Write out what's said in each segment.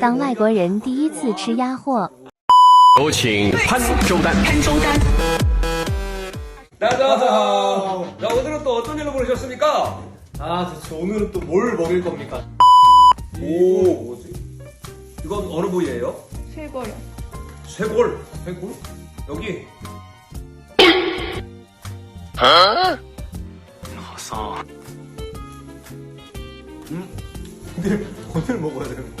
当外国人第一次吃鸭货，有请潘周丹。 나자자. 자, 오늘은 또 어떤 일로 부르셨습니까? 아, 대체 오늘은 또 뭘 먹일 겁니까? 오, 뭐지? 이건 어느 부위예요? 쇄골요. 쇄골. 쇄골? 여기. 오늘, 오늘 먹어야 되는 거.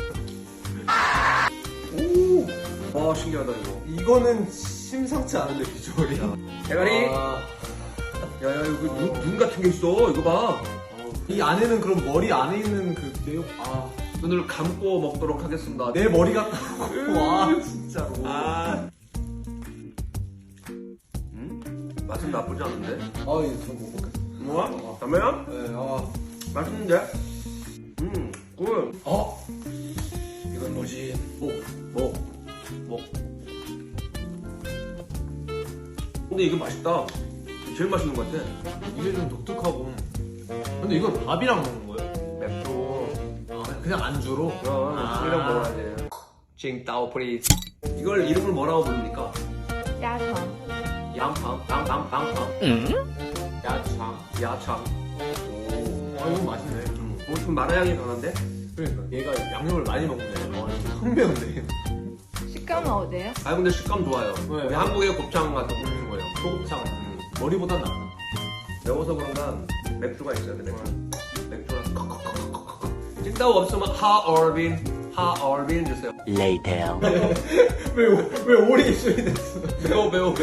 와, 신기하다, 이거. 이거는 심상치 않은데, 비주얼이. 대가리. 아, 야, 야, 이거 눈, 눈 같은 게 있어. 이거 봐. 이 안에는 그럼 머리 안에 있는 그 내용, 아, 눈을 감고 먹도록 하겠습니다. 내 머리 같다고. 와, 진짜로. 아. 음? 맛은 나쁘지 않은데? 아, 이거 좀 먹어볼게. 뭐야? 담배야? 네, 아. 맛있는데? 음, 꿀. 어? 이건 뭐지? 뭐, 뭐? 뭐? 근데 이거 맛있다. 제일 맛있는 것 같아. 이게 좀 독특하고. 근데 이걸 밥이랑 먹는 거예요? 맵도. 아, 그냥 안주로? 그럼 아. 술이랑 먹어야 돼. 징따오 프리즈. 이걸 이름을 뭐라고 부릅니까? 야장. 양팡, 땅팡. 야참. 야창. 오. 아, 이거 맛있네. 음, 뭐 좀 마라향이 강한데? 그러니까. 얘가 양념을 많이 먹네. 어, 확 매운데. 식감은 어때요? 아 근데 식감 좋아요. 네. 우리 한국의 곱창 같은 거 먹는 거예요. 소곱창. 머리보단 낫다. 매워서 그런가 맥주가 있어야 돼, 맥주. 맥주랑. 찐따오 없으면 하얼빈, 하얼빈 주세요. Later. 왜, 왜 오리 입술이 됐어? 매워, 매워.